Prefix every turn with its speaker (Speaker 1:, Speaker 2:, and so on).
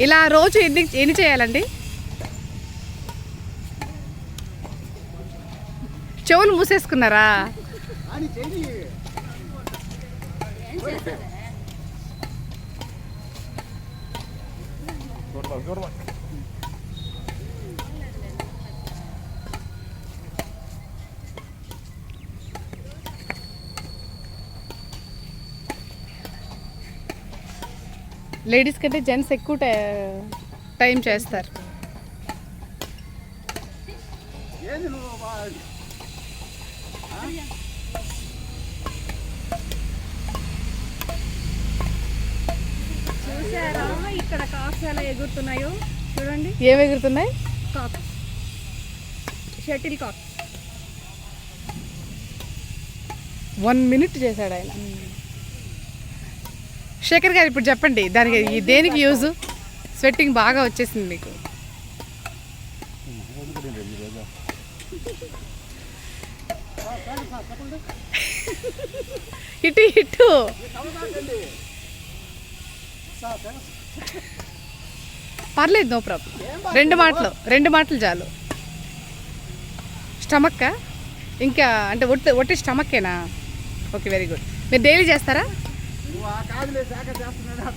Speaker 1: ఇలా రోజు ఎన్ని ఎన్ని చేయాలండి? చెవులు మూసేసుకున్నారా?
Speaker 2: అని చెయ్యి
Speaker 1: లేడీస్ కంటే జెంట్స్ ఎక్కువ టై- టైం చేస్తారు.
Speaker 3: చూసారా ఇక్కడ కాక్స్ ఎలా ఎగురుతున్నాయో? చూడండి.
Speaker 1: ఏం ఎగురుతున్నాయి?
Speaker 3: Cock shuttle cock
Speaker 1: one minute చేశాడు ఆయన. శేఖర్ గారు ఇప్పుడు చెప్పండి దానికి దేనికి యూజ్? స్వెట్టింగ్ బాగా వచ్చేసింది మీకు. ఇటు ఇటు. పర్లేదు నో ప్రాబ్లం. రెండు మాటలు రెండు మాటలు చాలు. స్టమక్ ఇంకా అంటే ఒట్టి ఒట్టి స్టమక్కేనా? Okay very good. మీరు డైలీ చేస్తారా?
Speaker 2: కాదులే శాఖ చేస్తున్నాడు?